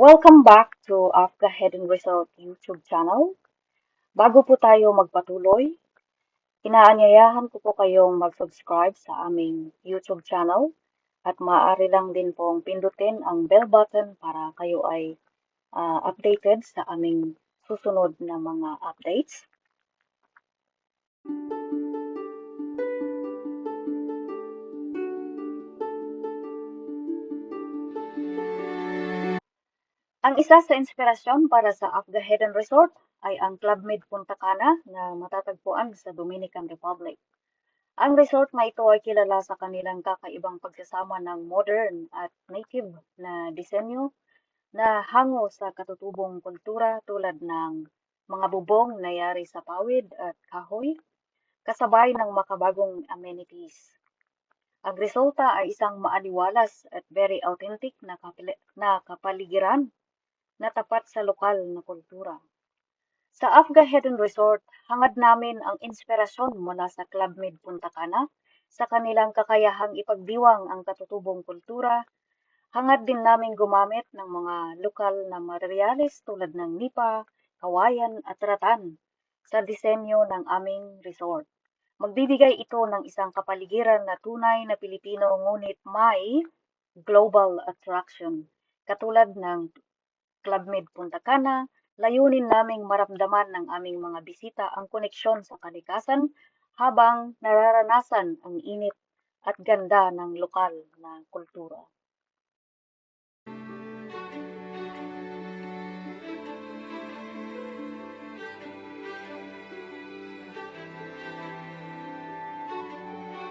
Welcome back to Afka and Result YouTube channel. Bago po tayo magpatuloy, inaanyayahan ko po kayong mag-subscribe sa aming YouTube channel at maaari lang din pong pindutin ang bell button para kayo ay ah, updated sa aming susunod na mga updates. Ang isa sa inspirasyon para sa Afga Hidden Resort ay ang Club Med Punta Cana na matatagpuan sa Dominican Republic. Ang resort na ito ay kilala sa kanilang kakaibang pagsasama ng modern at native na disenyo na hango sa katutubong kultura tulad ng mga bubong na yari sa pawid at kahoy, kasabay ng makabagong amenities. Ang resulta ay isang maaliwalas at very authentic na, kapili- na kapaligiran na tapat sa lokal na kultura. Sa Afga Hidden Resort, hangad namin ang inspirasyon mula sa Club Med Punta Cana sa kanilang kakayahang ipagdiwang ang katutubong kultura. Hangad din namin gumamit ng mga lokal na materyales tulad ng nipa, kawayan at ratan sa disenyo ng aming resort. Magbibigay ito ng isang kapaligiran na tunay na Pilipino ngunit may global attraction katulad ng Club Med Punta Cana, layunin naming maramdaman ng aming mga bisita ang koneksyon sa kalikasan habang nararanasan ang init at ganda ng lokal na kultura.